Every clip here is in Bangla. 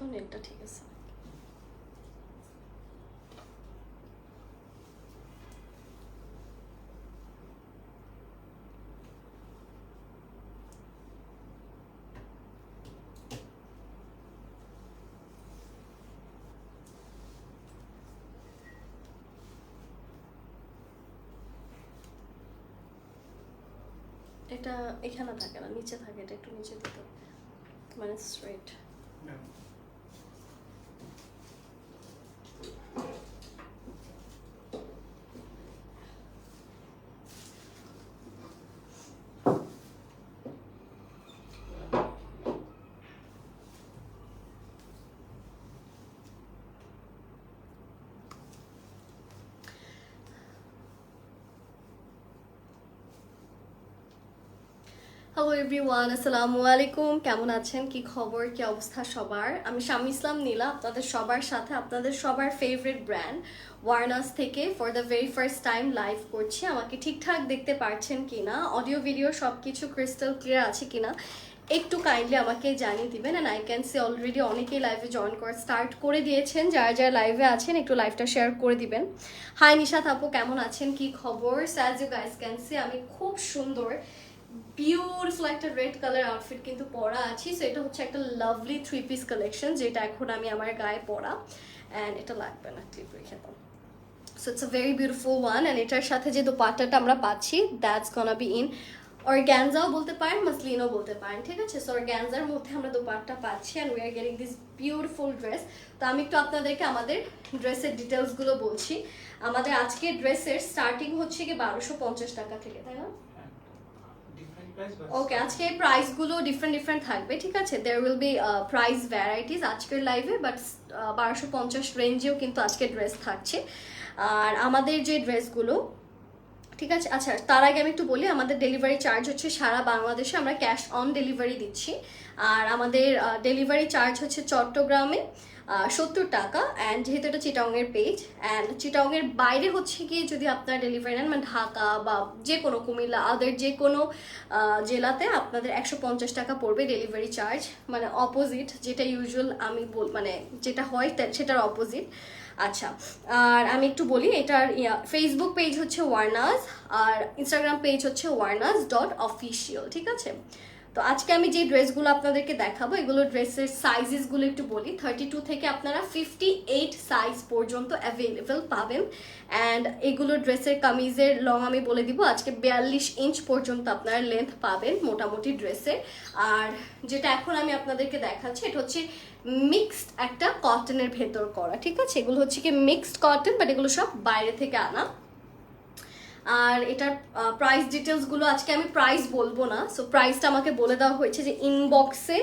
তো নেটটা ঠিক আছে। এটা এখানে থাকে না, নিচে থাকে, এটা একটু নিচে দিতে। মানে স্ট্রেট হ্যালো এভরিওয়ান আসসালামু আলাইকুম কেমন আছেন? কি খবর? কি অবস্থা সবার? আমি শামি ইসলাম নীলা, আপনাদের সবার সাথে, আপনাদের সবার ফেভারিট ব্র্যান্ড ওয়ার্নাস থেকে for the very first time live করছি। আমাকে ঠিকঠাক দেখতে পারছেন কিনা? অডিও ভিডিও সব কিছু ক্রিস্টাল ক্লিয়ার আছে কিনা? একটু কাইন্ডলি আমাকে জানিয়ে দিবেন। And I can see already অনেকেই লাইভে জয়েন করা স্টার্ট করে দিয়েছেন। যারা যারা লাইভে আছেন, একটু লাইভটা শেয়ার করে দিবেন। হাই নিশা আপু, কেমন আছেন? কি খবর? স্যাজ ইউ গাইস ক্যান সি আমি খুব সুন্দর বিউটিফুল একটা রেড কালার আউটফিট কিন্তু পরা আছি সো এটা হচ্ছে একটা লাভলি থ্রি পিস কালেকশন যেটা এখন আমি আমার গায়ে পরা অ্যান্ড এটা লাগবে না ক্লিপ রেখে দাও। So it's a very beautiful one and এটার সাথে যে দোপাট্টাটা আমরা পাচ্ছি দ্যাটস গনা বি ইন অর্গ্যানজাও বলতে পারেন মাসলিনও বলতে পারেন, ঠিক আছে? সো অর্গ্যানজার মধ্যে আমরা দোপাট্টা পাচ্ছি and we are getting this beautiful dress তো আমি একটু আপনাদেরকে আমাদের ড্রেসের ডিটেলসগুলো বলছি। আমাদের আজকের ড্রেসের স্টার্টিং হচ্ছে কি বারোশো পঞ্চাশ টাকা থেকে, তাই না? ওকে আজকে এই প্রাইসগুলো ডিফারেন্ট ডিফারেন্ট থাকবে, ঠিক আছে? There will be price varieties আজকের লাইভে বাট বারোশো পঞ্চাশ রেঞ্জেও কিন্তু আজকে ড্রেস থাকছে। আর আমাদের যে ড্রেসগুলো ঠিক আছে? আচ্ছা তার আগে আমি একটু বলি, আমাদের ডেলিভারি চার্জ হচ্ছে সারা বাংলাদেশে, আমরা ক্যাশ অন ডেলিভারি দিচ্ছি। আর আমাদের ডেলিভারি চার্জ হচ্ছে চট্টগ্রামে সত্তর টাকা অ্যান্ড যেহেতু এটা চিটাংয়ের পেজ অ্যান্ড চিটাংয়ের বাইরে হচ্ছে কি যদি আপনার ডেলিভারি নেন মানে ঢাকা বা যে কোনো কুমিল্লা আদার যে কোনো জেলাতে আপনাদের একশো পঞ্চাশ টাকা পড়বে ডেলিভারি চার্জ মানে অপোজিট যেটা ইউজুয়াল আমি বল মানে যেটা হয় সেটার অপোজিট আচ্ছা আর আমি একটু বলি, এটার ফেসবুক পেজ হচ্ছে ওয়ার্নাস আর ইনস্টাগ্রাম পেজ হচ্ছে ওয়ার্নাস ডট অফিসিয়াল ঠিক আছে? তো আজকে আমি যে ড্রেসগুলো আপনাদেরকে দেখাবো, এগুলো ড্রেসের সাইজেসগুলো একটু বলি। থার্টি টু থেকে আপনারা ফিফটি এইট সাইজ পর্যন্ত অ্যাভেলেবেল পাবেন। অ্যান্ড এগুলো ড্রেসের কামিজের লং আমি বলে দিব, আজকে বিয়াল্লিশ ইঞ্চ পর্যন্ত আপনারা লেন্থ পাবেন মোটামুটি ড্রেসে আর যেটা এখন আমি আপনাদেরকে দেখাচ্ছি, এটা হচ্ছে মিক্সড একটা কটনের ভেতর করা, ঠিক আছে? এগুলো হচ্ছে কি মিক্সড কটন বাট এগুলো সব বাইরে থেকে আনা। আর এটার প্রাইস ডিটেলসগুলো আজকে আমি প্রাইস বলব না। সো প্রাইসটা আমাকে বলে দেওয়া হয়েছে যে ইনবক্সে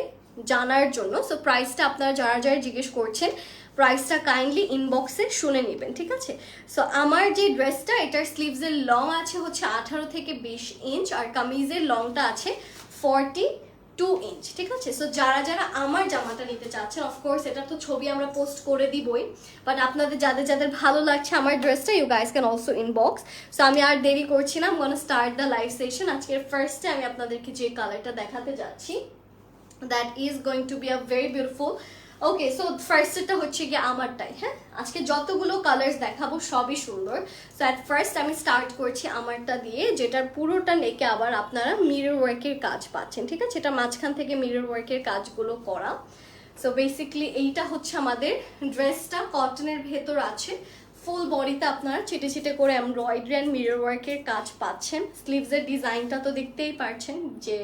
জানার জন্য। সো প্রাইসটা আপনারা যারা যারা জিজ্ঞেস করছেন প্রাইসটা কাইন্ডলি ইনবক্সে শুনে নেবেন, ঠিক আছে? সো আমার যে ড্রেসটা এটার স্লিভসের লং আছে হচ্ছে আঠারো থেকে বিশ ইঞ্চ আর কামিজের লংটা আছে ফর্টি টু ইঞ্চ ঠিক আছে? সো যারা যারা আমার জামাটা নিতে চাচ্ছেন অফকোর্স এটা তো ছবি আমরা পোস্ট করে দিবই বাট আপনাদের যাদের যাদের ভালো লাগছে আমার ড্রেসটা you guys can also inbox so আমি আর দেরি করছি না মানে স্টার্ট দ্য লাইভ সেশন আজকের ফার্স্টে আমি আপনাদেরকে যে কালারটা দেখাতে যাচ্ছি that is going to be a very beautiful okay so ফার্স্টটা হচ্ছে গিয়ে আমারটাই হ্যাঁ? আজকে যতগুলো কালার্স দেখাবো সবই সুন্দর। সো অ্যাট ফার্স্ট আমি স্টার্ট করছি আমারটা দিয়ে, যেটার পুরোটা নেকে আবার আপনারা মিরর ওয়ার্কের কাজ পাচ্ছেন, ঠিক আছে? এটা মাঝখান থেকে মিরর ওয়ার্কের কাজগুলো করা। সো বেসিকলি এইটা হচ্ছে আমাদের ড্রেসটা কটনের ভেতর আছে। ফুল বডিতে আপনারা ছিটে ছিটে করে এমব্রয়ডারি অ্যান্ড মিরর ওয়ার্কের কাজ পাচ্ছেন। স্লিভসের ডিজাইনটা তো দেখতেই পারছেন যে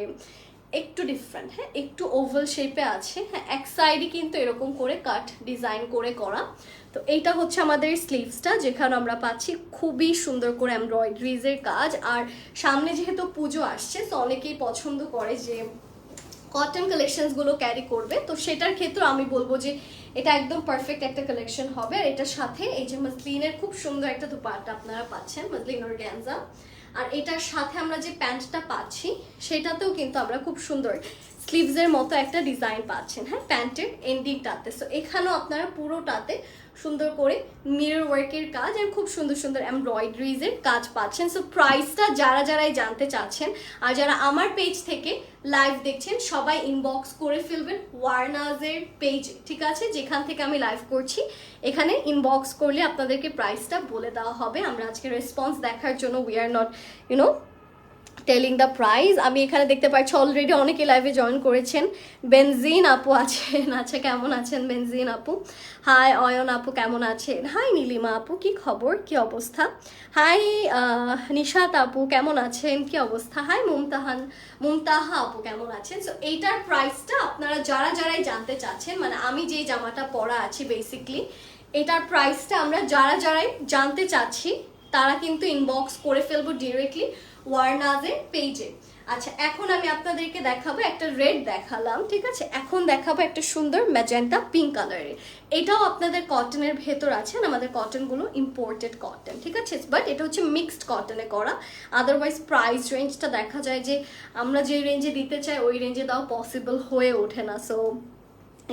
একটু ডিফারেন্ট হ্যাঁ একটু ওভাল শেপে আছে হ্যাঁ এক সাইডে কিন্তু এরকম করে কাট ডিজাইন করে করা। তো এইটা হচ্ছে আমাদের স্লিভসটা যেখানে আমরা পাচ্ছি খুবই সুন্দর করে এমব্রয়ডারিজের কাজ। আর সামনে যেহেতু পুজো আসছে তো অনেকেই পছন্দ করে যে কটন কালেকশনসগুলো ক্যারি করবে। তো সেটার ক্ষেত্রে আমি বলব যে এটা একদম পারফেক্ট একটা কালেকশন হবে। আর এটার সাথে এই যে মসলিনের খুব সুন্দর একটা দুপাট্টা আপনারা পাচ্ছেন মসলিন অর্গ্যানজা আর এটার সাথে আমরা যে প্যান্টটা পাচ্ছি, সেটাতেও কিন্তু আমরা খুব সুন্দর স্লিভসের মতো একটা ডিজাইন পাচ্ছেন হ্যাঁ? প্যান্টের এন্ডিংটাতে সো এখানেও আপনারা পুরোটাতে সুন্দর করে মিরর ওয়ার্কের কাজ আর খুব সুন্দর সুন্দর এমব্রয়ডারিজের কাজ পাচ্ছেন। সো প্রাইসটা যারা যারাই জানতে চাচ্ছেন আর যারা আমার পেজ থেকে লাইভ দেখছেন, সবাই ইনবক্স করে ফেলবেন ওয়ারনাজের পেজ ঠিক আছে? যেখান থেকে আমি লাইভ করছি, এখানে ইনবক্স করলে আপনাদেরকে প্রাইসটা বলে দেওয়া হবে। আমরা আজকে রেসপন্স দেখার জন্য we are not you know telling the price আমি এখানে দেখতে পাচ্ছি অলরেডি অনেকে লাইভে জয়েন করেছেন। বেনজিন আপু আছেন। আচ্ছা কেমন আছেন বেনজিন আপু? হাই অয়ন আপু, কেমন আছেন? হাই নীলিমা আপু, কি খবর? কি অবস্থা? হাই নিশাত আপু, কেমন আছেন? কি অবস্থা? হাই মুমতাহান, মুমতাহা আপু, কেমন আছেন? সো এইটার প্রাইসটা আপনারা যারা যারাই জানতে চাচ্ছেন মানে আমি যে জামাটা পরা আছি বেসিকলি এটার প্রাইসটা আমরা যারা যারাই জানতে চাচ্ছি, তারা কিন্তু ইনবক্স করে ফেলব ডিরেক্টলি ওয়ারনাজের পেজে আচ্ছা এখন আমি আপনাদেরকে দেখাবো একটা রেড দেখালাম, ঠিক আছে? এখন দেখাবো একটা সুন্দর ম্যাজেন্টা পিঙ্ক কালারের এটাও আপনাদের কটনের ভেতর আছে আমাদের কটনগুলো ইম্পোর্টেড কটন ঠিক আছে? বাট এটা হচ্ছে মিক্সড কটনে করা। আদারওয়াইজ প্রাইস রেঞ্জটা দেখা যায় যে আমরা যে রেঞ্জে দিতে চাই, ওই রেঞ্জে দেওয়া পসিবল হয়ে ওঠে না। সো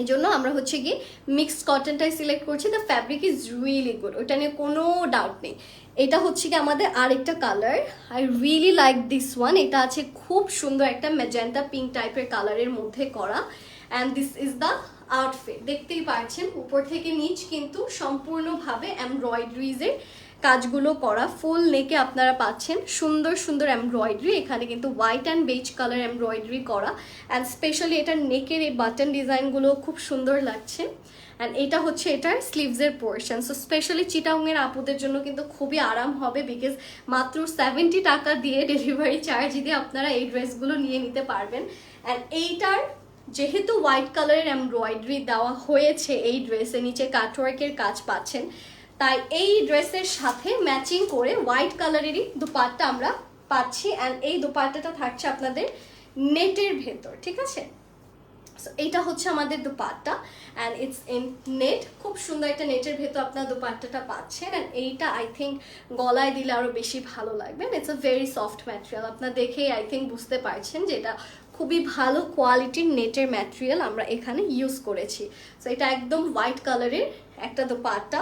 এই জন্য আমরা হচ্ছে গিয়ে মিক্সড কটনটাই সিলেক্ট করছি। The fabric is really good ওটা নিয়ে কোনো ডাউট নেই। এটা হচ্ছে কি আমাদের আরেকটা colour I really like this one এটা আছে খুব সুন্দর একটা ম্যাজেন্টা পিঙ্ক টাইপের কালারের মধ্যে করা। And this is the outfit দেখতেই পাচ্ছেন, উপর থেকে নিচ কিন্তু সম্পূর্ণভাবে এমব্রয়ডারিজের কাজগুলো করা। ফুল নেকে আপনারা পাচ্ছেন সুন্দর সুন্দর এমব্রয়ডারি এখানে কিন্তু white and beige colour embroidery করা। অ্যান্ড স্পেশালি এটার নেকের এই বাটন ডিজাইনগুলো খুব সুন্দর লাগছে। অ্যান্ড এটা হচ্ছে এটার স্লিভসের পোর্শন সো স্পেশালি চিটাংয়ের আপুদের জন্য কিন্তু খুবই আরাম হবে বিকজ মাত্র সেভেন্টি টাকা দিয়ে ডেলিভারি চার্জ দিয়ে আপনারা এই ড্রেসগুলো নিয়ে নিতে পারবেন। অ্যান্ড এইটার যেহেতু হোয়াইট কালারের এমব্রয়ডারি দেওয়া হয়েছে এই ড্রেসে নিচে কাটওয়ার্কের কাজ পাচ্ছেন, তাই এই ড্রেসের সাথে ম্যাচিং করে হোয়াইট কালারেরই দুপাট্টা আমরা পাচ্ছি। অ্যান্ড এই দুপাট্টাটা থাকছে আপনাদের নেটের ভেতর, ঠিক আছে? So, এইটা হচ্ছে আমাদের dupatta and it's in net খুব সুন্দর একটা নেটের ভেতর আপনার দুপাট্টাটা পাচ্ছেন অ্যান্ড এইটা আই থিঙ্ক গলায় দিলে আরও বেশি ভালো লাগবে it's a very soft material আপনার দেখেই আই থিঙ্ক বুঝতে পারছেন যে এটা খুবই ভালো কোয়ালিটির নেটের ম্যাটেরিয়াল আমরা এখানে ইউজ করেছি। সো এটা একদম হোয়াইট কালারের একটা দোপাট্টা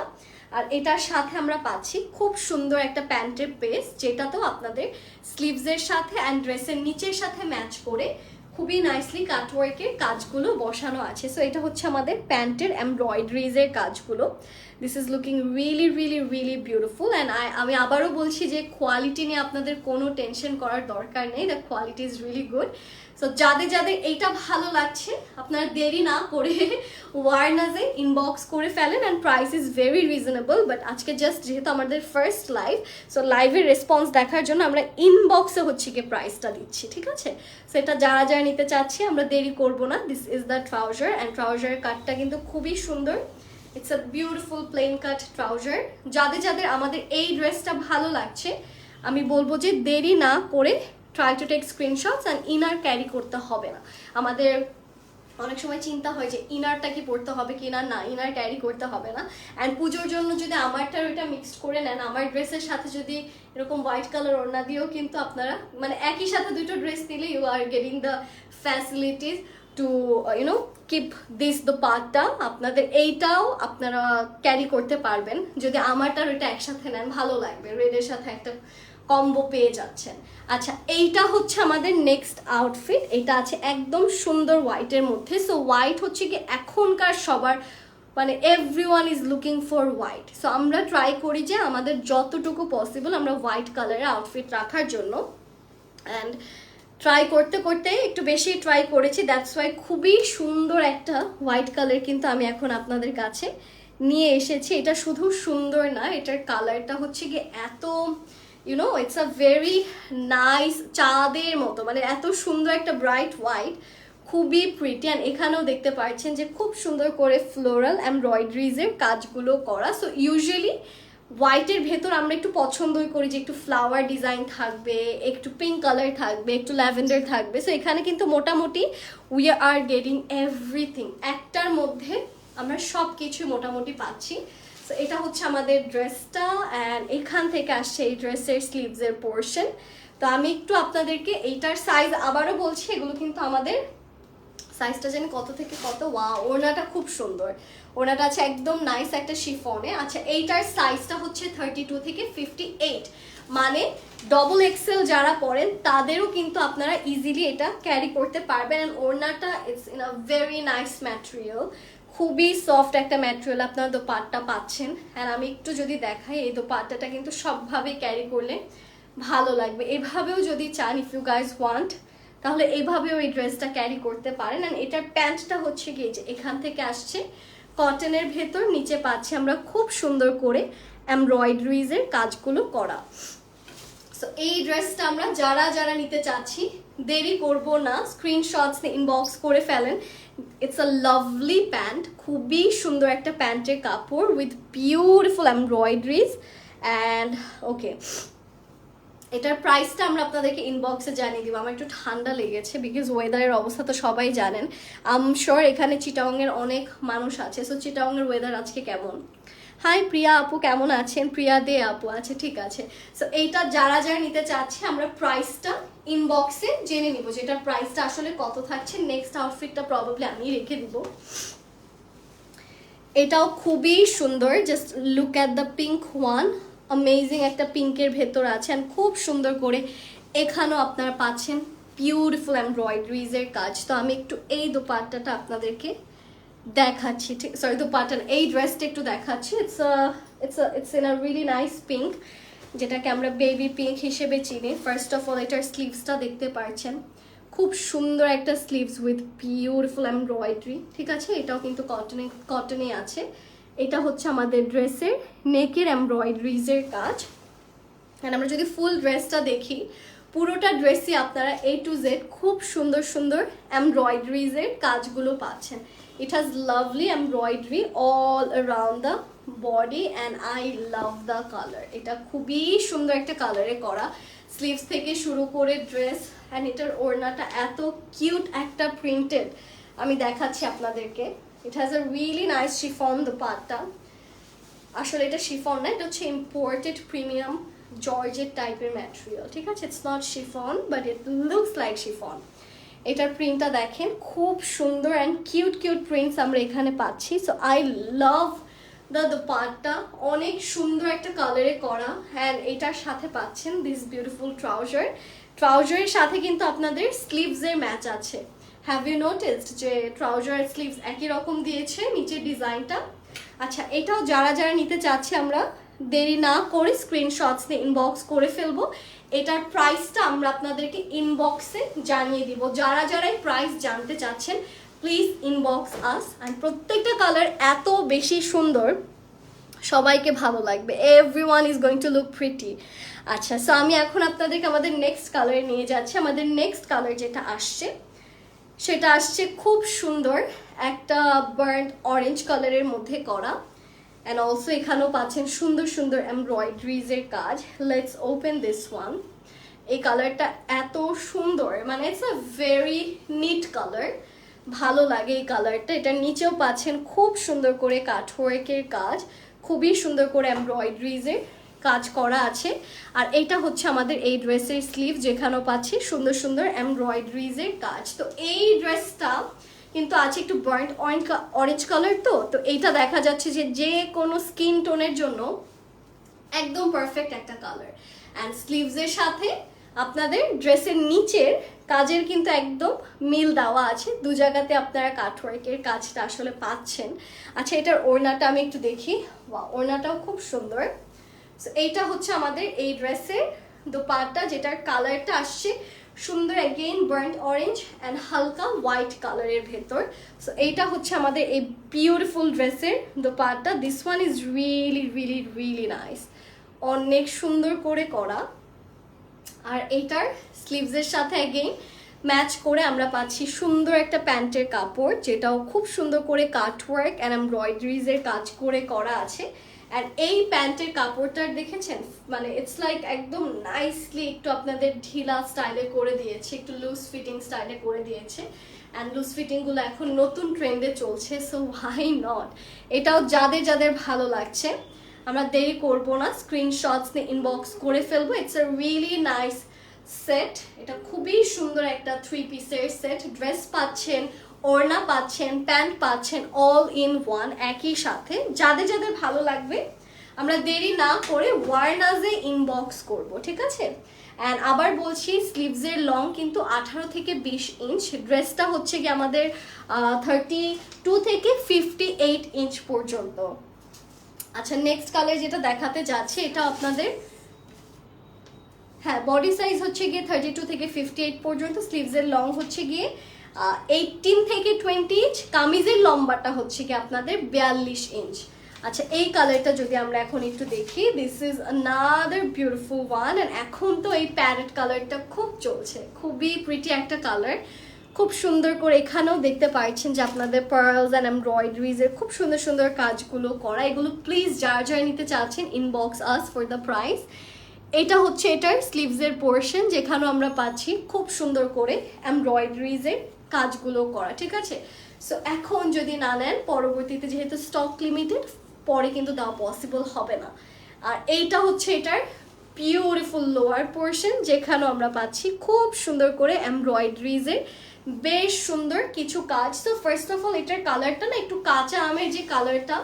আর এটার সাথে আমরা পাচ্ছি খুব সুন্দর একটা প্যান্টের পেস যেটাতেও আপনাদের স্লিভসের সাথে অ্যান্ড ড্রেসের নিচের সাথে ম্যাচ করে খুবই নাইসলি কাটওয়ার্কের কাজগুলো বসানো আছে। সো এটা হচ্ছে আমাদের প্যান্টের এমব্রয়ডারিজের কাজগুলো। This is looking really really really beautiful and I আমি আবারও বলছি যে কোয়ালিটি নিয়ে আপনাদের কোনো টেনশন করার দরকার নেই। The quality is really good so যাদের যাদের এইটা ভালো লাগছে, আপনারা দেরি না করে ওয়ারনাজে ইনবক্স করে ফেলেন and price is very reasonable but আজকে জাস্ট যেহেতু আমাদের ফার্স্ট লাইভ সো লাইভের রেসপন্স দেখার জন্য আমরা ইনবক্সে হচ্ছে কি প্রাইসটা দিচ্ছি, ঠিক আছে? সেটা যারা যারা নিতে চাচ্ছি, আমরা দেরি করব না। This is the trouser and ট্রাউজারের কাটটা কিন্তু খুবই সুন্দর। It's a beautiful plain cut trouser যাদের যাদের আমাদের এই ড্রেসটা ভালো লাগছে, আমি বলব যে দেরি না করে try to take screenshots and inner carry করতে হবে না। আমাদের অনেক সময় চিন্তা হয় যে ইনারটা কি পড়তে হবে কি না? না ইনার ক্যারি করতে হবে না। অ্যান্ড পুজোর জন্য যদি আমারটার ওইটা মিক্সড করে নেন, আমার ড্রেসের সাথে যদি এরকম হোয়াইট কালার ওড়না দিয়েও কিন্তু আপনারা মানে একই সাথে দুটো ড্রেস দিলে you are getting the facilities to you know keep this the পার্টটা আপনাদের এইটাও আপনারা ক্যারি করতে পারবেন। যদি আমারটার ওইটা একসাথে নেন, ভালো লাগবে। রেডের সাথে একটা কম্বো পেয়ে যাচ্ছেন। আচ্ছা এইটা হচ্ছে আমাদের নেক্সট আউটফিট এটা আছে একদম সুন্দর হোয়াইটের মধ্যে। সো হোয়াইট হচ্ছে কি এখনকার সবার মানে every one is looking for white so আমরা ট্রাই করি যে আমাদের যতটুকু পসিবল আমরা হোয়াইট কালারের আউটফিট রাখার জন্য। অ্যান্ড ট্রাই করতে করতে একটু বেশি ট্রাই করেছি দ্যাটস ওয়াই খুবই সুন্দর একটা হোয়াইট কালার কিন্তু আমি এখন আপনাদের কাছে নিয়ে এসেছি। এটা শুধু সুন্দর না, এটার কালারটা হচ্ছে কি এত you know it's a very nice চাঁদের মতো মানে এত সুন্দর একটা ব্রাইট হোয়াইট খুবই প্রিটি অ্যান্ড এখানেও দেখতে পাচ্ছেন যে খুব সুন্দর করে ফ্লোরাল এমব্রয়ডারিজের কাজগুলো করা। সো ইউজুয়ালি হোয়াইটের ভেতর আমরা একটু পছন্দই করি যে একটু ফ্লাওয়ার ডিজাইন থাকবে, একটু পিঙ্ক কালার থাকবে, একটু ল্যাভেন্ডার থাকবে। সো এখানে কিন্তু মোটামুটি উই আর গেটিং এভরিথিং একটার মধ্যে আমরা সব কিছু মোটামুটি পাচ্ছি। সো এটা হচ্ছে আমাদের ড্রেসটা অ্যান্ড এখান থেকে আসছে এই ড্রেসের স্লিভসের পোর্শন তো, আমি একটু আপনাদেরকে এইটার সাইজ আবারও বলছি, এগুলো কিন্তু আমাদের সাইজটা জানি কত থেকে কত? ওয়া ওড়নাটা খুব সুন্দর। ওড়নাটা আছে একদম নাইস একটা শিফনে আচ্ছা এইটার সাইজটা হচ্ছে থার্টি টু থেকে ফিফটি এইট মানে ডবল এক্সেল যারা পরেন, তাদেরও কিন্তু আপনারা ইজিলি এটা ক্যারি করতে পারবেন। অ্যান্ড ওড়নাটা it's in a very nice material খুবই সফট একটা ম্যাটেরিয়াল আপনারা দোপাট্টা পাচ্ছেন। অ্যান্ড আমি একটু যদি দেখাই, এই দোপাট্টাটা কিন্তু সবভাবে ক্যারি করলে ভালো লাগবে। এভাবেও যদি চান ইফ ইউ গাইজ ওয়ান্ট তাহলে এইভাবেও এই ড্রেসটা ক্যারি করতে পারেন। অ্যান্ড এটার প্যান্টটা হচ্ছে গিয়ে যে এখান থেকে আসছে কটনের ভেতর, নিচে পাচ্ছি আমরা খুব সুন্দর করে এমব্রয়ডারিজের কাজগুলো করা। সো এই ড্রেসটা আমরা যারা যারা নিতে চাচ্ছি, দেরি করব না। স্ক্রিনশটস ইনবক্স করে ফেলেন। ইটস আ লাভলি প্যান্ট খুবই সুন্দর একটা প্যান্টের কাপড় with beautiful embroideries and okay এটার প্রাইসটা আমরা আপনাদেরকে ইনবক্সে জানিয়ে দিব। আমার একটু ঠান্ডা লেগেছে বিকজ ওয়েদারের অবস্থা তো সবাই জানেন। আম শিওর এখানে চিটাংয়ের অনেক মানুষ আছে। সো চিটাংয়ের ওয়েদার আজকে কেমন? হাই প্রিয়া আপু, কেমন আছেন? প্রিয়া দে আপু আছে ঠিক আছে। সো এইটা যারা যারা নিতে চাচ্ছে, আমরা প্রাইসটা ইনবক্সে জেনে নিব যে এটার প্রাইসটা আসলে কত থাকছে। নেক্সট আউটফিটটা প্রবাবলি আমি রেখে দিব। এটাও খুবই সুন্দর। Just look at the pink one amazing একটা পিঙ্কের ভেতর আছে and খুব সুন্দর করে এখানেও আপনারা পাচ্ছেন বিউটিফুল এমব্রয়ডারিজের কাজ। তো আমি একটু এই দোপাট্টাটা আপনাদেরকে দেখাচ্ছি, ঠিক সরি দোপাট্টা এই ড্রেসটা একটু দেখাচ্ছি। It's it's it's in a really nice pink যেটাকে আমরা বেবি পিঙ্ক হিসেবে চিনি। ফার্স্ট অফ অল এটার স্লিভসটা দেখতে পাচ্ছেন। খুব সুন্দর একটা স্লিভস উইথ বিউটিফুল এমব্রয়ডারি ঠিক আছে? এটাও কিন্তু কটনে কটনে আছে। এটা হচ্ছে আমাদের ড্রেসের নেকের এমব্রয়ডারিজের কাজ। অ্যান্ড আমরা যদি ফুল ড্রেসটা দেখি, পুরোটা ড্রেসই আপনারা এ টু জেড খুব সুন্দর সুন্দর এমব্রয়ডারিজের কাজগুলো পাচ্ছেন। It has lovely embroidery all around the body and I love the colour এটা খুবই সুন্দর একটা কালারে করা। স্লিভস থেকে শুরু করে ড্রেস অ্যান্ড এটার ওড়নাটা এত কিউট একটা প্রিন্টেড আমি দেখাচ্ছি আপনাদেরকে। It has a really nice chiffon the পার্টটা আসলে এটা শিফন না, এটা হচ্ছে ইম্পোর্টেড প্রিমিয়াম জর্জেট টাইপের ম্যাটেরিয়াল ঠিক আছে? It's not chiffon but it looks like chiffon এটার প্রিন্টটা দেখেন, খুব সুন্দর অ্যান্ড কিউট কিউট প্রিন্টস আমরা এখানে পাচ্ছি। সো আই লাভ দ্য পার্টটা অনেক সুন্দর একটা কালারে করা। অ্যান্ড এটার সাথে পাচ্ছেন দিস বিউটিফুল ট্রাউজার ট্রাউজারের সাথে কিন্তু আপনাদের স্লিভসের ম্যাচ আছে। হ্যাভ ইউ নোটিসড যে ট্রাউজার স্লিভস একই রকম দিয়েছে নিচের ডিজাইনটা? আচ্ছা এটাও যারা যারা নিতে চাচ্ছে আমরা, দেরি না করে স্ক্রিনশটস নিয়ে ইনবক্স করে ফেলব। এটার প্রাইসটা আমরা আপনাদেরকে ইনবক্সে জানিয়ে দিব। যারা যারাই প্রাইস জানতে চাচ্ছেন প্লিজ ইনবক্স আস অ্যান্ড প্রত্যেকটা কালার এত বেশি সুন্দর, সবাইকে ভালো লাগবে। Everyone is going to look pretty আচ্ছা সো আমি এখন আপনাদেরকে আমাদের নেক্সট কালারে নিয়ে যাচ্ছি। আমাদের নেক্সট কালার যেটা আসছে সেটা আসছে খুব সুন্দর, একটা বার্ন্ড অরেঞ্জ কালারের মধ্যে করা। অ্যান্ড অলসো এখানেও পাচ্ছেন সুন্দর সুন্দর এমব্রয়ডারিজের কাজ। লেটস ওপেন দিস ওয়ান এই কালারটা এত সুন্দর মানে it's a very neat colour ভালো লাগে এই কালারটা এটার নিচেও পাচ্ছেন খুব সুন্দর করে কাঠওয়ার্কের কাজ, খুবই সুন্দর করে এমব্রয়ডারিজের কাজ করা আছে। আর এটা হচ্ছে আমাদের এই ড্রেসের স্লিভ যেখানেও পাচ্ছি সুন্দর সুন্দর এমব্রয়ডারিজের কাজ। তো এই ড্রেসটা কিন্তু আছে একটু বার্ন্ট অরেঞ্জ কালার তো তো এইটা দেখা যাচ্ছে যে যে কোনো স্কিন টোনের জন্য একদম পারফেক্ট একটা কালার অ্যান্ড স্লিভসের সাথে আপনাদের ড্রেসের নিচের কাজের কিন্তু একদম মিল দেওয়া আছে। দু জায়গাতে আপনারা কাঠওয়ার্কের কাজটা আসলে পাচ্ছেন। আচ্ছা এটার ওড়নাটা আমি একটু দেখি। ওড়নাটাও খুব সুন্দর। সো এইটা হচ্ছে আমাদের এই ড্রেসের দোপাট্টা, যেটার কালারটা আসছে সুন্দর অ্যাগেইন বার্ন্ট অরেঞ্জ অ্যান্ড হালকা হোয়াইট কালারের ভেতর। সো এইটা হচ্ছে আমাদের এই বিউটিফুল ড্রেসের dupatta. This one is really really really nice অনেক সুন্দর করে করা। আর এইটার স্লিভসের সাথে অ্যাগেইন ম্যাচ করে আমরা পাচ্ছি সুন্দর একটা প্যান্টের কাপড়, যেটাও খুব সুন্দর করে কাটওয়ার্ক অ্যান্ড এমব্রয়ডারিজের কাজ করে করা আছে। অ্যান্ড এই প্যান্টের কাপড়টা দেখেছেন? মানে ইটস লাইক একদম নাইসলি একটু আপনাদের ঢিলা স্টাইলে করে দিয়েছে, একটু লুজ ফিটিং স্টাইলে করে দিয়েছে। অ্যান্ড লুজ ফিটিংগুলো এখন নতুন ট্রেন্ডে চলছে সো হাই নট এটাও যাদের যাদের ভালো লাগছে, আমরা দেরি করব না। স্ক্রিনশটস নিয়ে ইনবক্স করে ফেলব। It's a really nice set এটা খুবই সুন্দর একটা থ্রি পিসের সেট ড্রেস পাচ্ছেন ওড়না পাচ্ছেন, প্যান্ট পাচ্ছেন অল ইন ওয়ান একই সাথে। যাদের যাদের ভালো লাগবে, আমরা দেরি না করে ওয়ারনাজে ইনবক্স করব, ঠিক আছে? অ্যান্ড আবার বলছি স্লিভসের লং কিন্তু আঠারো থেকে বিশ ইঞ্চ ড্রেসটা হচ্ছে কি আমাদের থার্টি টু থেকে ফিফটি এইট ইঞ্চ পর্যন্ত। আচ্ছা নেক্সট কালার যেটা দেখাতে যাচ্ছে, এটা আপনাদের হ্যাঁ বডি সাইজ হচ্ছে গিয়ে থার্টি টু থেকে ফিফটি এইট পর্যন্ত স্লিভসের লং হচ্ছে গিয়ে এইটিন থেকে টোয়েন্টি ইঞ্চ কামিজের লম্বাটা হচ্ছে কি আপনাদের বিয়াল্লিশ ইঞ্চ আচ্ছা এই কালারটা যদি আমরা এখন একটু দেখি this is another beautiful one and এখন তো এই প্যারেট কালারটা খুব চলছে। খুবই প্রিটি একটা কালার খুব সুন্দর করে এখানেও দেখতে পাচ্ছেন যে আপনাদের পার্লস অ্যান্ড এমব্রয়ডারিজের খুব সুন্দর সুন্দর কাজগুলো করা। এগুলো প্লিজ যার যার নিতে চাচ্ছেন inbox us for the price এটা হচ্ছে এটার স্লিভসের পোর্শন যেখানেও আমরা পাচ্ছি খুব সুন্দর করে এমব্রয়ডারিজের কাজগুলো করা, ঠিক আছে? সো এখন যদি না নেন, পরবর্তীতে যেহেতু স্টক লিমিটেড পরে কিন্তু দেওয়া পসিবল হবে না। আর এইটা হচ্ছে এটার বিউটিফুল লোয়ার পোর্শন যেখানেও আমরা পাচ্ছি খুব সুন্দর করে এমব্রয়ডারিজের বেশ সুন্দর কিছু কাজ। তো ফার্স্ট অফ অল এটার কালারটা না একটু কাঁচা আমের যে কালারটা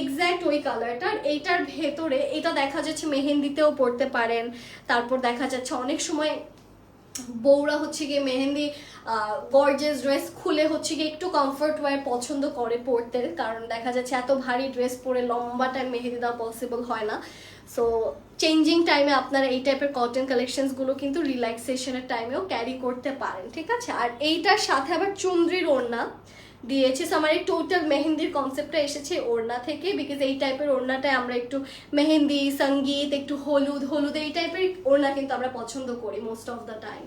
এক্স্যাক্ট ওই কালারটা আর এইটার ভেতরে, এটা দেখা যাচ্ছে মেহেন্দিতেও পড়তে পারেন। তারপর দেখা যাচ্ছে অনেক সময় বউরা হচ্ছে গিয়ে মেহেন্দি গর্জেস ড্রেস খুলে হচ্ছে গিয়ে একটু কমফর্ট ওয়ার পছন্দ করে পরতে। কারণ দেখা যাচ্ছে এত ভারী ড্রেস পরে লম্বা টাইম মেহেন্দি দেওয়া পসিবল হয় না। সো চেঞ্জিং টাইমে আপনারা এই টাইপের কটন কালেকশনসগুলো কিন্তু রিল্যাক্সেশনের টাইমেও ক্যারি করতে পারেন, ঠিক আছে? আর এইটার সাথে আবার চুন্দ্রির ওড়না। দিয়েছে। সো আমার এই টোটাল মেহেন্দির কনসেপ্টটা এসেছে ওড়না থেকে বিকজ এই টাইপের ওড়নাটায় আমরা একটু মেহেন্দি, সংগীত, একটু হলুদ হলুদ এই টাইপের ওড়না কিন্তু আমরা পছন্দ করি মোস্ট অফ দ্য টাইম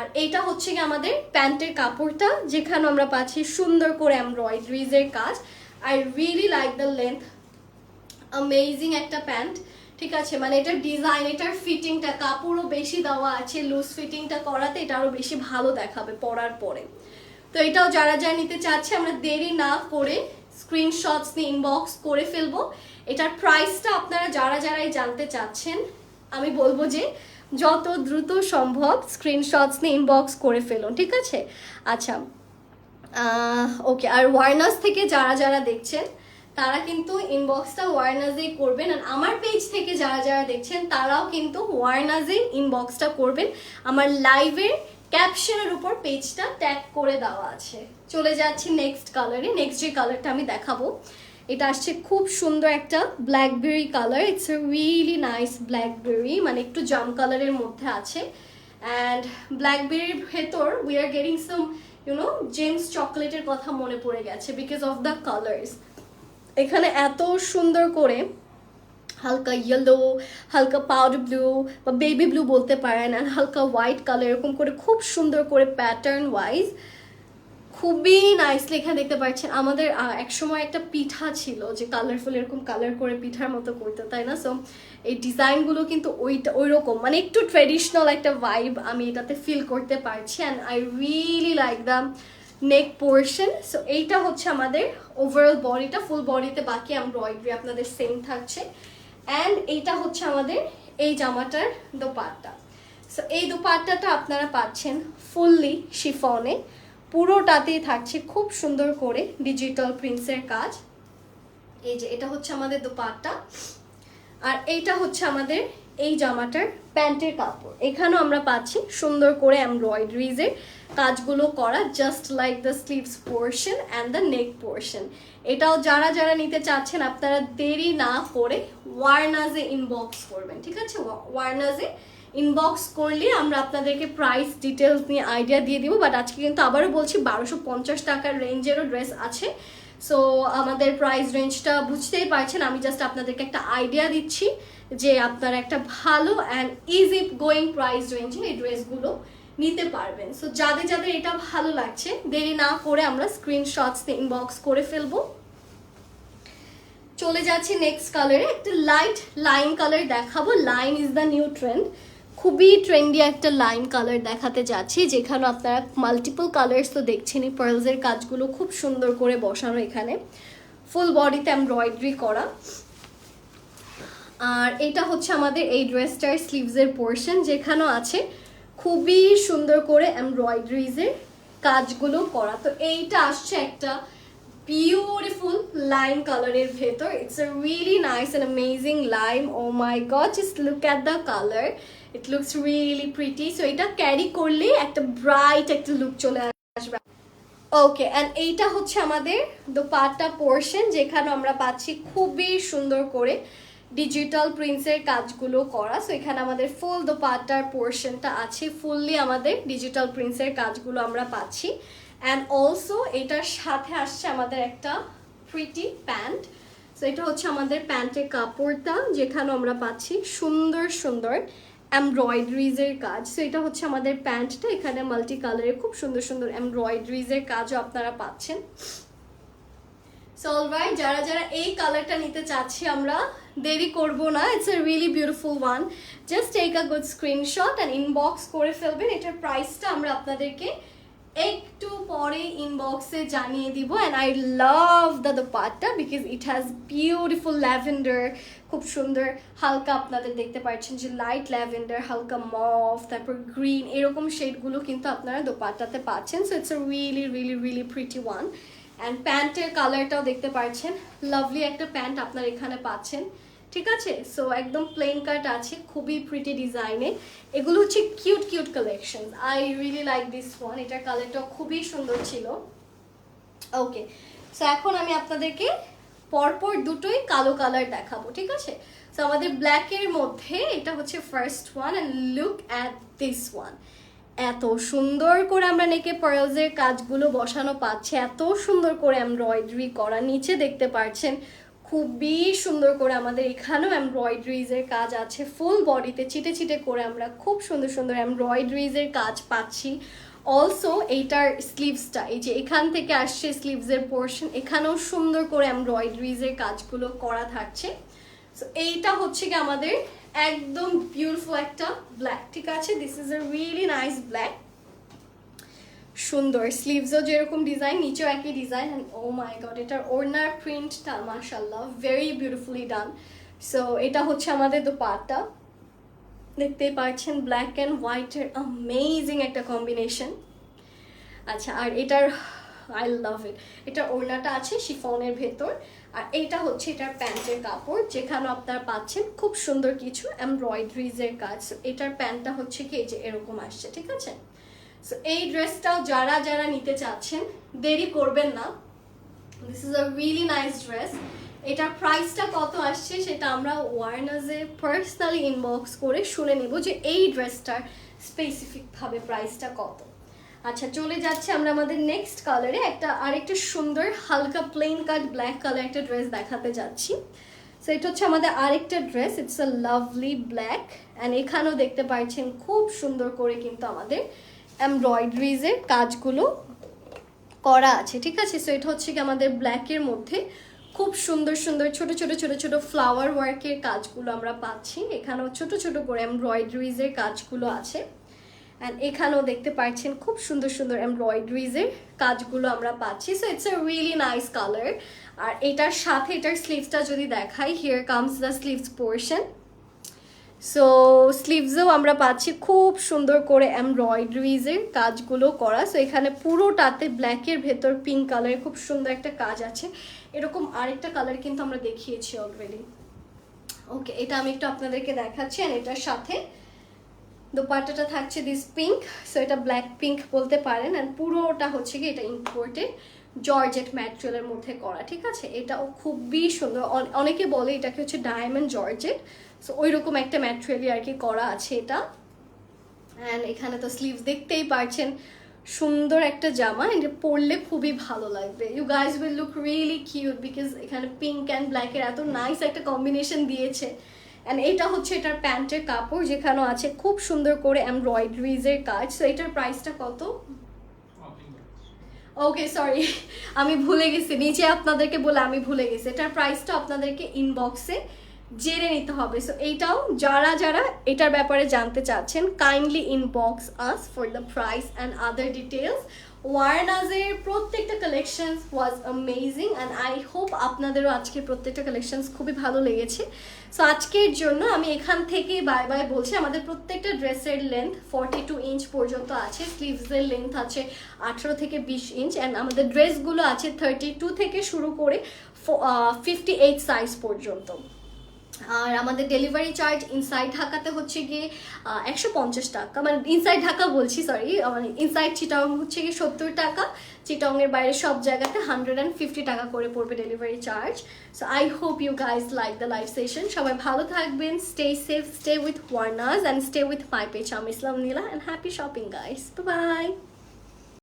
আর এইটা হচ্ছে কি আমাদের প্যান্টের কাপড়টা, যেখানে আমরা পাচ্ছি সুন্দর করে এমব্রয়ডারিজের কাজ। I really like the length amazing একটা প্যান্ট, ঠিক আছে? মানে এটার ডিজাইন এটার ফিটিংটা কাপড়ও বেশি দেওয়া আছে লুজ ফিটিংটা করাতে এটা আরও বেশি ভালো দেখাবে পরার পরে। তো এটাও যারা যারা নিতে চাচ্ছে, আমরা দেরি না করে স্ক্রিনশটস নিয়ে ইনবক্স করে ফেলব। এটার প্রাইসটা আপনারা যারা যারাই জানতে চাচ্ছেন, আমি বলব যে যত দ্রুত সম্ভব স্ক্রিনশটস নিয়ে ইনবক্স করে ফেলুন, ঠিক আছে? আচ্ছা ওকে আর ওয়ারনাস থেকে যারা যারা দেখছেন, তারা কিন্তু ইনবক্সটা ওয়ারনাজেই করবেন। আর আমার পেজ থেকে যারা যারা দেখছেন, তারাও কিন্তু ওয়ারনাজেই ইনবক্সটা করবেন। আমার লাইভের ক্যাপশনের উপর পেজটা ট্যাগ করে দেওয়া আছে। চলে যাচ্ছি নেক্সট কালারে নেক্সট যে কালারটা আমি দেখাবো, এটা আসছে খুব সুন্দর একটা blackberry colour it's a really nice blackberry মানে একটু জাম কালারের মধ্যে আছে। অ্যান্ড ব্ল্যাকবেরির ভেতর we are getting some you know gems চকলেটের কথা মনে পড়ে গেছে বিকজ অফ দ্য কালার্স এখানে এত সুন্দর করে হালকা ইয়েলো হালকা পাউডার ব্লু বা বেবি ব্লু বলতে পারেন অ্যান্ড হালকা হোয়াইট কালার এরকম করে খুব সুন্দর করে প্যাটার্ন ওয়াইজ খুবই নাইসলি এখানে দেখতে পাচ্ছেন। আমাদের একসময় একটা পিঠা ছিল যে কালারফুল এরকম কালার করে পিঠার মতো করতে, তাই না? সো এই ডিজাইনগুলো কিন্তু ওইটা ওই রকম মানে একটু ট্রেডিশনাল একটা ভাইব আমি এটাতে ফিল করতে পারছি and I really like the neck portion so এইটা হচ্ছে আমাদের ওভারঅল বডিটা ফুল বডিতে বাকি এমব্রয়ডারি আপনাদের সেম থাকছে। অ্যান্ড এইটা হচ্ছে আমাদের এই জামাটার দোপাট্টা। সো এই দোপাট্টাটা আপনারা পাচ্ছেন ফুললি শিফনে পুরোটাতেই থাকছে খুব সুন্দর করে ডিজিটাল প্রিন্টসের কাজ। এই যে, এটা হচ্ছে আমাদের দোপাট্টা। আর এইটা হচ্ছে আমাদের এই জামাটার প্যান্টের কাপড়। এখানেও আমরা পাচ্ছি সুন্দর করে এমব্রয়ডারিজের কাজগুলো করা just like the sleeves portion and the neck portion এটাও যারা যারা নিতে চাচ্ছেন, আপনারা দেরি না করে ওয়ারনাজে ইনবক্স করবেন, ঠিক আছে? ওয়ারনাজে ইনবক্স করলে আমরা আপনাদেরকে প্রাইস ডিটেলস নিয়ে আইডিয়া দিয়ে দিব বাট আজকে কিন্তু আবারও বলছি বারোশো পঞ্চাশ টাকার রেঞ্জেরও ড্রেস আছে। সো আমাদের প্রাইস রেঞ্জটা বুঝতেই পারছেন, আমি জাস্ট আপনাদেরকে একটা আইডিয়া দিচ্ছি যে আপনারা একটা ভালো অ্যান্ড ইজি গোয়িং প্রাইস রেঞ্জে এই ড্রেসগুলো নিতে পারবেন। সো যাদের যাদের এটা ভালো লাগছে, দেরি না করে আমরা স্ক্রিনশটস ইনবক্স করে ফেলব। চলে যাচ্ছি নেক্সট কালারে একটা লাইট লাইন কালার দেখাবো। Lime is the new trend খুবই ট্রেন্ডি একটা লাইন কালার দেখাতে যাচ্ছি। যেখানে আপনারা মাল্টিপল কালার্স তো দেখছেনই। পার্লসের কাজগুলো খুব সুন্দর করে বসানো এখানে। ফুল বডিতে এমব্রয়ডারি করা। আর এটা হচ্ছে আমাদের এই ড্রেসটার স্লিভসের পোর্শন যেখানেও আছে। খুবই সুন্দর করে এমব্রয়ডারিজের কাজগুলো করা। তো এইটা আসছে একটা বিউটিফুল লাইম কালারের ভেতর। It's a really nice and amazing lime oh my god just look at the colour it looks really pretty so এটা ক্যারি করলে একটা ব্রাইট একটা লুক চলে আসবে। ওকে অ্যান্ড এইটা হচ্ছে আমাদের দো দোপাট্টা পোর্শন যেখানে আমরা পাচ্ছি খুবই সুন্দর করে ডিজিটাল প্রিন্টসের কাজগুলো করা। সো এখানে আমাদের ফুল দোপাট্টার পোর্শনটা আছে। ফুললি আমাদের ডিজিটাল প্রিন্টসের কাজগুলো আমরা পাচ্ছি। অ্যান্ড অলসো এটার সাথে আসছে আমাদের একটা প্রিটি প্যান্ট সো এটা হচ্ছে আমাদের প্যান্টের কাপড়টা, যেখানে আমরা পাচ্ছি সুন্দর সুন্দর এমব্রয়ডারিজের কাজ। সো এটা হচ্ছে আমাদের প্যান্টটা এখানে মাল্টি কালারের খুব সুন্দর সুন্দর এমব্রয়ডারিজের কাজও আপনারা পাচ্ছেন। সো অলরাইট যারা যারা এই কালারটা নিতে চাচ্ছি আমরা, দেরি করব না it's a really beautiful one just take a good screenshot and inbox করে ফেলবেন, এটার প্রাইসটা আমরা আপনাদেরকে একটু পরে ইনবক্সে জানিয়ে দিব and I love the dupatta because it has beautiful lavender খুব সুন্দর, হালকা আপনাদের দেখতে পাচ্ছেন যে লাইট ল্যাভেন্ডার হালকা মফ তারপর গ্রিন এরকম শেডগুলো কিন্তু আপনারা দোপাট্টাতে পাচ্ছেন so it's a really really really pretty one and প্যান্টের কালারটাও দেখতে পাচ্ছেন। লাভলি একটা প্যান্ট আপনারা এখানে পাচ্ছেন। ঠিক আছে? সো একদম প্লেন কাট আছে, খুবই প্রিটি ডিজাইনে এগুলো হচ্ছে cute cute collection I really like this one এটার কালারটাও খুবই সুন্দর ছিল। ওকে সো এখন আমি আপনাদেরকে পরপর দুটোই কালো কালার দেখাবো, ঠিক আছে? সো আমাদের ব্ল্যাকের মধ্যে এটা হচ্ছে first one and look at this one এত সুন্দর করে আমরা নেকে পার্লসের কাজগুলো বসানো পাচ্ছে, এত সুন্দর করে এমব্রয়ডারি করা নিচে দেখতে পাচ্ছেন খুবই সুন্দর করে আমাদের এখানেও এমব্রয়ডারিজের কাজ আছে ফুল বডিতে চিটে চিটে করে আমরা খুব সুন্দর সুন্দর এমব্রয়ডারিজের কাজ পাচ্ছি। অলসো এইটার স্লিভসটা এই যে এখান থেকে আসছে স্লিভসের পোর্শন এখানেও সুন্দর করে এমব্রয়ডারিজের কাজগুলো করা থাকছে। সো এইটা হচ্ছে কি আমাদের একদম বিউটিফুল একটা ব্ল্যাক ঠিক আছে? This is a really nice black সুন্দর। স্লিভসও যেরকম ডিজাইন নিচেও একই ডিজাইন ও মাই গড এটার ওড়নার প্রিন্টটা মাশাল্লাহ ভেরি বিউটিফুলি ডান সো এটা হচ্ছে আমাদের দোপাট্টা। দেখতেই পাচ্ছেন ব্ল্যাক অ্যান্ড হোয়াইটের অ্যামেজিং একটা কম্বিনেশন আচ্ছা আর এটার আই লাভ ইট এটার ওড়নাটা আছে শিফনের ভেতর। আর এইটা হচ্ছে এটার প্যান্টের কাপড়, যেখানে আপনারা পাচ্ছেন খুব সুন্দর কিছু এমব্রয়ডারিজের কাজ। এটার প্যান্টটা হচ্ছে কি যে এরকম আসছে, ঠিক আছে? সো এই ড্রেসটাও যারা যারা নিতে চাচ্ছেন, দেরি করবেন না। This is a really nice dress এটার প্রাইসটা কত আসছে সেটা আমরা ওয়ার্নাজে পার্সোনালি ইনবক্স করে শুনে নেব যে এই ড্রেসটার স্পেসিফিকভাবে প্রাইসটা কত। আচ্ছা চলে যাচ্ছে আমরা আমাদের নেক্সট কালারে একটা আরেকটা সুন্দর হালকা প্লেন কাট ব্ল্যাক কালার একটা ড্রেস দেখাতে যাচ্ছি। সো এটা হচ্ছে আমাদের আরেকটা dress it's a lovely black and এখানেও দেখতে পাচ্ছেন খুব সুন্দর করে কিন্তু আমাদের এমব্রয়ডারিজের কাজগুলো করা আছে, ঠিক আছে? সো এটা হচ্ছে কি আমাদের ব্ল্যাকের মধ্যে খুব সুন্দর সুন্দর ছোট ছোট ছোট ছোট ফ্লাওয়ার ওয়ার্কের কাজগুলো আমরা পাচ্ছি। এখানেও ছোট ছোট করে এমব্রয়ডারিজের কাজগুলো আছে। অ্যান্ড এখানেও দেখতে পাচ্ছেন খুব সুন্দর সুন্দর এমব্রয়ডারিজের কাজগুলো আমরা পাচ্ছি। So it's a really nice colour আর এটার সাথে এটার স্লিভসটা যদি দেখাই here comes the sleeves portion so স্লিভসেও আমরা পাচ্ছি খুব সুন্দর করে এমব্রয়ডারিজের কাজগুলো করা। সো এখানে পুরোটাতে ব্ল্যাকের ভেতর পিঙ্ক কালারের খুব সুন্দর একটা কাজ আছে। এরকম আরেকটা কালার কিন্তু আমরা দেখিয়েছি অলরেডি ওকে এটা আমি একটু আপনাদেরকে দেখাচ্ছি। আর এটার সাথে দোপাট্টাটা থাকছে দিস পিঙ্ক সো এটা ব্ল্যাক পিঙ্ক বলতে পারেন অ্যান্ড পুরোটা হচ্ছে কি এটা ইম্পোর্টেড জর্জেট ম্যাটেরিয়ালের মধ্যে করা, ঠিক আছে? এটাও খুবই সুন্দর অনেকে বলে এটাকে হচ্ছে ডায়মন্ড জর্জেট সো ওই রকম একটা ম্যাটেরিয়ালই আর কি করা আছে এটা। অ্যান্ড এখানে তো স্লিভস দেখতেই পারছেন, সুন্দর একটা জামা এটা পরলে খুবই ভালো লাগবে। You guys will look really cute because এখানে পিঙ্ক অ্যান্ড ব্ল্যাকের এত নাইস একটা কম্বিনেশন দিয়েছে। অ্যান্ড এটা হচ্ছে এটার প্যান্টের কাপড় যেখানে আছে খুব সুন্দর করে এমব্রয়ডারিজের কাজ। সো এটার প্রাইসটা কত? ওকে সরি আমি ভুলে গেছি। নিচে আপনাদেরকে বলে আমি ভুলে গেছি। এটার প্রাইসটা আপনাদেরকে ইনবক্সে জেনে নিতে হবে। সো এইটাও যারা যারা এটার ব্যাপারে জানতে চাচ্ছেন kindly inbox us for the price and other details ওয়ারনাজের প্রত্যেকটা collection was amazing and I hope আপনাদেরও আজকের প্রত্যেকটা কালেকশনস খুবই ভালো লেগেছে। সো আজকের জন্য আমি এখান থেকে বাই বাই বলছি। আমাদের প্রত্যেকটা ড্রেসের লেন্থ ফর্টি টু ইঞ্চ পর্যন্ত আছে। স্লিভসের লেন্থ আছে আঠেরো থেকে বিশ ইঞ্চ অ্যান্ড আমাদের ড্রেসগুলো আছে থার্টি টু থেকে শুরু করে ফিফটি এইট সাইজ পর্যন্ত। আর আমাদের ডেলিভারি চার্জ ইনসাইড ঢাকাতে হচ্ছে গিয়ে একশো পঞ্চাশ টাকা। মানে ইনসাইড ঢাকা বলছি সরি মানে ইনসাইড চিটাং হচ্ছে গিয়ে সত্তর টাকা। চিটংয়ের বাইরে সব জায়গাতে হান্ড্রেড অ্যান্ড ফিফটি টাকা করে পড়বে delivery charge so I hope you guys like the live session সবাই ভালো থাকবেন stay safe stay with Warners and stay with my page আমি Islam Nila and happy shopping guys bye